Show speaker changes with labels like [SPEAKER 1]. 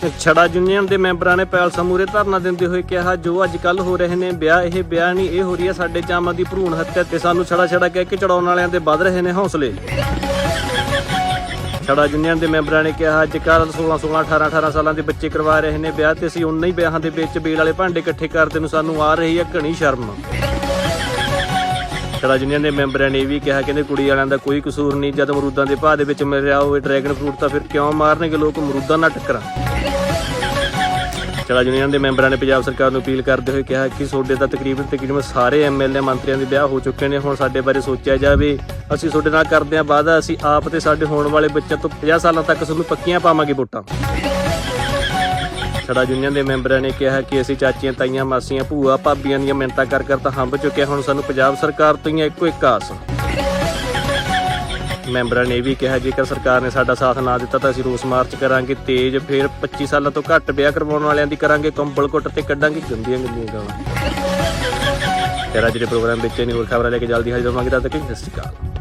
[SPEAKER 1] ਛੜਾ union ਦੇ ਮੈਂਬਰਾਂ ਨੇ ਪੈਲਸਾਂ ਮੂਰੇ ਧਰਨਾ ਦਿੰਦੇ ਹੋਏ ਕਿਹਾ, ਜੋ ਅੱਜ ਕੱਲ ਹੋ ਰਹੇ ਨੇ ਵਿਆਹ, ਇਹ ਵਿਆਹ ਨਹੀਂ, ਇਹ ਹੋ ਰਹੀ ਹੈ ਸਾਡੇ ਚਾਮਾਂ ਦੀ ਭਰੂਣ ਹੱਤਿਆ ਤੇ ਸਾਨੂੰ ਛੜਾ ਛੜਾ ਕਹਿ ਕੇ ਚੜਾਉਣ ਵਾਲਿਆਂ ਦੇ ਵੱਧ ਰਹੇ ਨੇ ਹੌਸਲੇ। ਛੜਾ ਯੂਨੀਅਨ ਦੇ ਮੈਂਬਰਾਂ ਨੇ ਕਿਹਾ, ਅੱਜ ਕੱਲ 16 16 18 18 ਸਾਲਾਂ ਦੇ ਬੱਚੇ ਕਰਵਾ ਰਹੇ ਨੇ ਵਿਆਹ ਤੇ ਅਸੀਂ ਉਨਾਂ ਹੀ ਵਿਆਹਾਂ ਦੇ ਵਿੱਚ ਬੇਲ ਵਾਲੇ ਭਾਂਡੇ ਇਕੱਠੇ ਕਰਦੇ ਨੂੰ ਸਾਨੂੰ ਆ ਰਹੀ ਹੈ ਘਣੀ ਸ਼ਰਮ। ਛੜਾ ਯੂਨੀਅਨ ਦੇ ਮੈਂਬਰਾਂ ਨੇ ਇਹ ਵੀ ਕਿਹਾ, ਕਹਿੰਦੇ ਕੁੜੀ ਵਾਲਿਆਂ ਦਾ ਕੋਈ ਕਸੂਰ ਨਹੀਂ, ਜਦ ਅਮਰੂਦਾਂ ਦੇ ਭਾਅ ਦੇ ਵਿੱਚ ਮਿਲ ਰਿਹਾ ਹੋਵੇ ਡਰੈਗਨ ਫਰੂਟ ਤਾਂ ਫਿਰ ਕਿਉਂ ਮਾਰਨਗੇ ਲੋਕ? ਅਮਰੂਦਾਂ ਨਾਲ ਟੱਕਰਾਂ। ਚੜਾ ਯੂਨੀਅਨ ਦੇ ਮੈਂਬਰਾਂ ਨੇ ਪੰਜਾਬ ਸਰਕਾਰ ਨੂੰ ਅਪੀਲ ਕਰਦੇ ਹੋਏ ਕਿਹਾ ਕਿ ਤੁਹਾਡੇ ਤਾਂ ਤਕਰੀਬਨ ਤਕਰੀਬਨ ਸਾਰੇ ਐਮਐਲਏ ਮੰਤਰੀਆਂ ਦੇ ਵਿਆਹ ਹੋ ਚੁੱਕੇ ਨੇ, ਹੁਣ ਸਾਡੇ ਬਾਰੇ ਸੋਚਿਆ ਜਾਵੇ। ਅਸੀਂ ਤੁਹਾਡੇ ਨਾਲ ਕਰਦੇ ਹਾਂ ਵਾਅਦਾ, ਅਸੀਂ ਆਪ ਤੇ ਸਾਡੇ ਹੋਣ ਵਾਲੇ ਬੱਚਿਆਂ ਤੋਂ 50 ਸਾਲਾਂ ਤੱਕ ਤੁਹਾਨੂੰ ਪੱਕੀਆਂ ਪਾਵਾਂਗੇ ਵੋਟਾਂ। ਛੜਾ ਯੂਨੀਅਨ ਦੇ ਮੈਂਬਰਾਂ ਨੇ ਕਿਹਾ ਕਿ ਅਸੀਂ ਚਾਚੀਆਂ, ਤਾਈਆਂ, ਮਾਸੀਆਂ, ਭੂਆ, ਭਾਬੀਆਂ ਦੀਆਂ ਮਿੰਟਾਂ ਕਰ ਕਰ ਤਾਂ ਹੰਬ ਚੁੱਕਿਆ ਹੁਣ ਸਾਨੂੰ ਪੰਜਾਬ ਸਰਕਾਰ ਤੋਂ ਹੀ ਇੱਕੋ ਇੱਕ ਆਸ ਮੈਂਬਰਾਂ ਨੇ ਇਹ ਵੀ ਕਿਹਾ, ਜੇਕਰ ਸਰਕਾਰ ਨੇ ਸਾਡਾ ਸਾਥ ਨਾ ਦਿੱਤਾ ਤਾਂ ਅਸੀਂ ਰੋਸ ਮਾਰਚ ਕਰਾਂਗੇ ਤੇਜ਼, ਫਿਰ 25 ਸਾਲਾਂ ਤੋਂ ਘੱਟ ਵਿਆਹ ਕਰਵਾਉਣ ਵਾਲਿਆਂ ਦੀ ਕਰਾਂਗੇ ਕੰਬਲ ਕੁੱਟ ਤੇ ਕੱਢਾਂਗੇ ਗੰਦੀਆਂ ਗੰਦੀਆਂ ਗਾਲਾਂ ਤੇਰਾ ਜਿਹੜੇ ਪ੍ਰੋਗਰਾਮ ਵਿੱਚ ਨਹੀਂ ਹੋਰ ਖਬਰਾਂ ਲੈ ਕੇ ਜਲਦੀ ਹਾਜ਼ਰ ਹੋਵਾਂਗੇ। ਤਦ ਤੱਕ ਸਤਿ ਸ਼੍ਰੀ ਅਕਾਲ।